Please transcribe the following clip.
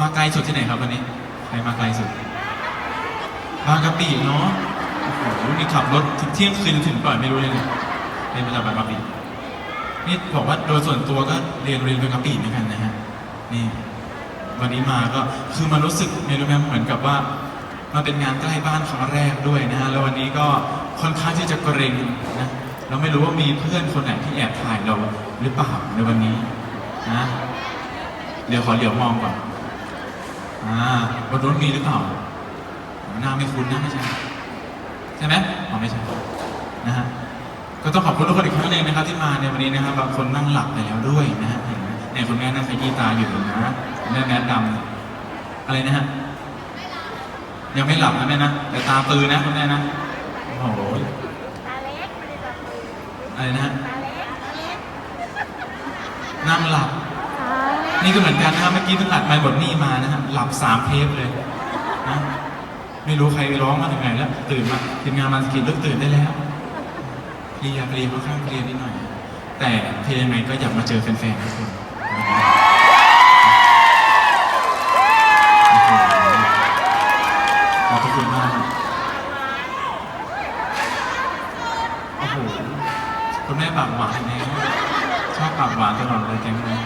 มาไกลสุดที่ไหนครับวันนี้ ใครมาไกลสุด บางกะปิเนาะ โอ้โห นี่ขับรถถึงเที่ยงคืนถึงป่อยไม่รู้เลยเนี่ยเรียนมาจากบางกะปิ นี่บอกว่าโดยส่วนตัวก็เรียนโรงเรียนบางกะปิเหมือนกันนะฮะ นี่ วันนี้มาก็คือมันรู้สึกเมรู้ไหมเหมือนกับว่ามันเป็นงานใกล้บ้านครั้งแรกด้วยนะฮะ แล้ววันนี้ก็ค่อนข้างที่จะเกรงนะ เราไม่รู้ว่ามีเพื่อนคนไหนที่แอบถ่ายเราหรือเปล่าในวันนี้นะ เดี๋ยวขอเหลียวมองก่อน อ่าวันนู้นมีหรือเปล่าหน้าไม่คุ้นนะไม่ใช่ ใช่ไหมอ๋อไม่ใช่ นะฮะ ก็ต้องขอบคุณทุกคนอีกครั้งหนึ่งนะครับที่มาในวันนี้นะครับ บางคนนั่งหลับไปแล้วด้วยนะฮะเห็นไหมเนี่ยคุณแม่นั่งขยี้ตาอยู่นะแม่แมสดำอะไรนะฮะ ยังไม่หลับนะแม่นะ แต่ตาปืนนะคุณแม่นะ โอ้โหตาเล็กไม่ได้แบบอะไรนะฮะ นั่งหลับตาเล็ก นี่ก็เหมือนกันนะเมื่อกี้เพิ่งอัดไมค์บทนี้มานะฮะหลับสามเทปเลยนะไม่รู้ใครร้องมาถึงไหนแล้ว ตื่นมาทีมงานมาสกิดเลิกตื่นได้แล้วเพลียเพลียค่อนข้างเพลียนิดหน่อย แต่เพลียยังไงก็อยากมาเจอแฟนๆทุกคนโอ้โหขอบคุณมากโอ้โหคุณแม่ปากหวานแน่ชอบปากหวานตลอดเลยแกงนี้